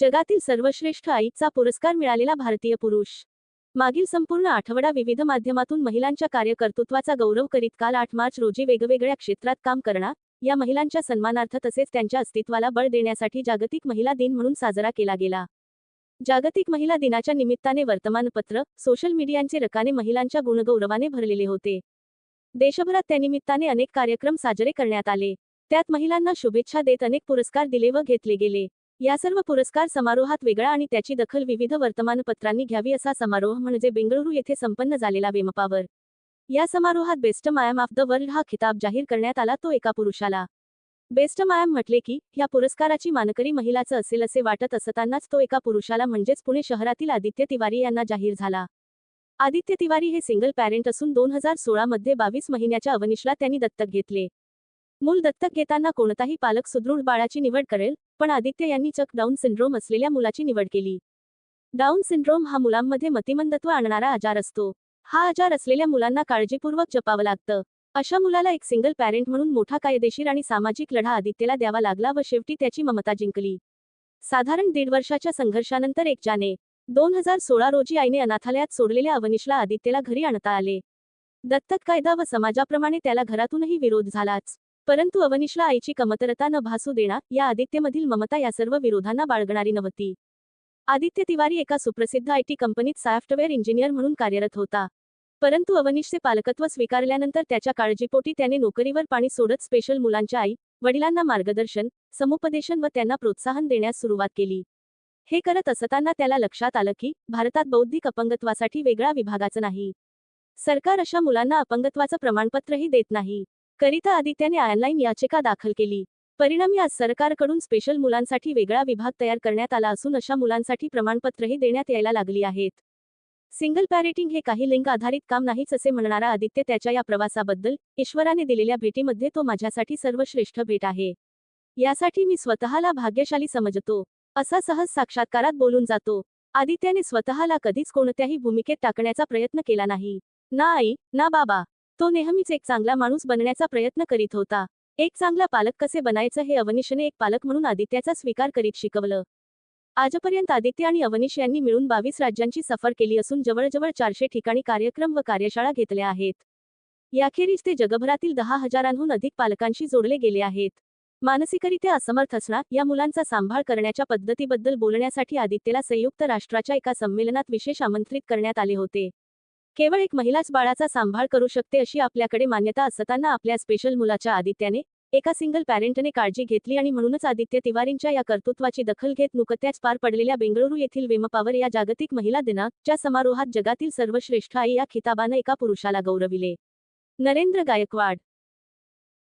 जगातील सर्वश्रेष्ठ आईचा पुरस्कार मिळालेला भारतीय पुरुष. मागील संपूर्ण आठवडा विविध माध्यमातून महिलांच्या कार्यकर्तृत्वाचा गौरव करीत काल आठ मार्च रोजी वेगवेगळ्या क्षेत्रात काम करणार या महिलांच्या सन्मानार्थ तसेच त्यांच्या अस्तित्वाला बळ देण्यासाठी जागतिक महिला दिन म्हणून साजरा केला गेला. जागतिक महिला दिनाच्या निमित्ताने वर्तमानपत्र सोशल मीडियांचे रकाने महिलांच्या गुणगौरवाने भरलेले होते. देशभरात त्यानिमित्ताने अनेक कार्यक्रम साजरे करण्यात आले. त्यात महिलांना शुभेच्छा देत अनेक पुरस्कार दिले व घेतले गेले. या सर्व पुरस्कार समारोहात वेगळा आणि त्याची दखल विविध वर्तमानपत्रांनी घ्यावी असा समारोह म्हणजे बेंगळुरू येथे संपन्न झालेला वेमपावर. या समारोहात best mime of the world हा खिताब जाहीर करण्यात आला तो एका पुरुषाला. बेस्ट मायम म्हटले की ह्या पुरस्काराची मानकरी महिलाचं असेल असे वाटत असतानाच तो एका पुरुषाला म्हणजेच पुणे शहरातील आदित्य तिवारी यांना जाहीर झाला. आदित्य तिवारी हे सिंगल पॅरेंट असून दोन हजार सोळा मध्ये बावीस महिन्याच्या अवनिशला त्यांनी दत्तक घेतले. मूल दत्तक घेताना कोणताही पालक सुदृढ बाळाची निवड करेल पण आदित्य यांनी चक डाऊन सिंड्रोम असलेल्या मुलाची निवड केली. डाऊन सिंड्रोम हा मुलांमध्ये मतिमंदत्व आणणारा आजार असतो. हा आजार असलेल्या मुलांना काळजीपूर्वक जपावं लागतं. अशा मुलाला एक सिंगल पॅरेंट म्हणून मोठा कायदेशीर आणि सामाजिक लढा आदित्यला द्यावा लागला व शेवटी त्याची ममता जिंकली. साधारण दीड वर्षाच्या संघर्षानंतर एक जाने दोन हजार सोळा रोजी आईने अनाथालयात सोडलेल्या अवनिशला आदित्यला घरी आणता आले. दत्तक कायदा व समाजाप्रमाणे त्याला घरातूनही विरोध झालाच. परंतु अवनिशला आईची कमतरता न भासू देणार या आदित्यमधील ममता या सर्व विरोधांना बाळगणारी नव्हती. आदित्य तिवारी एका सुप्रसिद्ध आय टी कंपनीत सॉफ्टवेअर इंजिनियर म्हणून कार्यरत होता. परंतु अवनिशचे पालकत्व स्वीकारल्यानंतर त्याच्या काळजीपोटी त्याने नोकरीवर पाणी सोडत स्पेशल मुलांच्या आई वडिलांना मार्गदर्शन समुपदेशन व त्यांना प्रोत्साहन देण्यास सुरुवात केली. हे करत असताना त्याला लक्षात आलं की भारतात बौद्धिक अपंगत्वासाठी वेगळा विभागाचं नाही. सरकार अशा मुलांना अपंगत्वाचं प्रमाणपत्रही देत नाही. करिता आदित्याने ऑनलाईन याचिका दाखल केली. परिणामी आज सरकारकडून स्पेशल मुलांसाठी वेगळा विभाग तयार करण्यात आला असून अशा मुलांसाठी प्रमाणपत्रही देण्यात यायला लागली आहेत. सिंगल पॅरेटिंग हे काही लिंग आधारित काम नाहीच असे म्हणणारा आदित्य त्याच्या या प्रवासाबद्दल ईश्वराने दिलेल्या भेटीमध्ये तो माझ्यासाठी सर्वश्रेष्ठ भेट आहे. यासाठी मी स्वतःला भाग्यशाली समजतो असा सहज साक्षात्कारात बोलून जातो. आदित्याने स्वतःला कधीच कोणत्याही भूमिकेत टाकण्याचा प्रयत्न केला नाही. ना आई ना बाबा तो नेहमीच एक चांगला माणूस बनण्याचा प्रयत्न करीत होता. एक चांगला पालक कसे बनायचं हे अवनिशने एक पालक म्हणून आदित्याचा स्वीकार करीत शिकवलं. आजपर्यंत आदित्य आणि अवनिश यांनी मिळून बावीस राज्यांची सफर केली असून जवळजवळ चारशे ठिकाणी कार्यक्रम व कार्यशाळा घेतल्या आहेत. याखेरीज ते जगभरातील दहा हजारांहून अधिक पालकांशी जोडले गेले आहेत. मानसिकरित्या असमर्थ असणार या मुलांचा सांभाळ करण्याच्या पद्धतीबद्दल बोलण्यासाठी आदित्यला संयुक्त राष्ट्राच्या एका संमेलनात विशेष आमंत्रित करण्यात आले होते. केवळ एक महिलाच बाळाचा सांभाळ करू शकते अशी आपल्याकडे मान्यता असताना आपल्या स्पेशल मुलाच्या आदित्याने एका सिंगल पॅरेंटने काळजी घेतली आणि म्हणूनच आदित्य तिवारींच्या या कर्तृत्वाची दखल घेत नुकत्याच पार पडलेल्या बेंगळुरू येथील वेमपावर या जागतिक महिला दिनाच्या समारोहात जगातील सर्वश्रेष्ठ आई या खिताबानं एका पुरुषाला गौरविले. नरेंद्र गायकवाड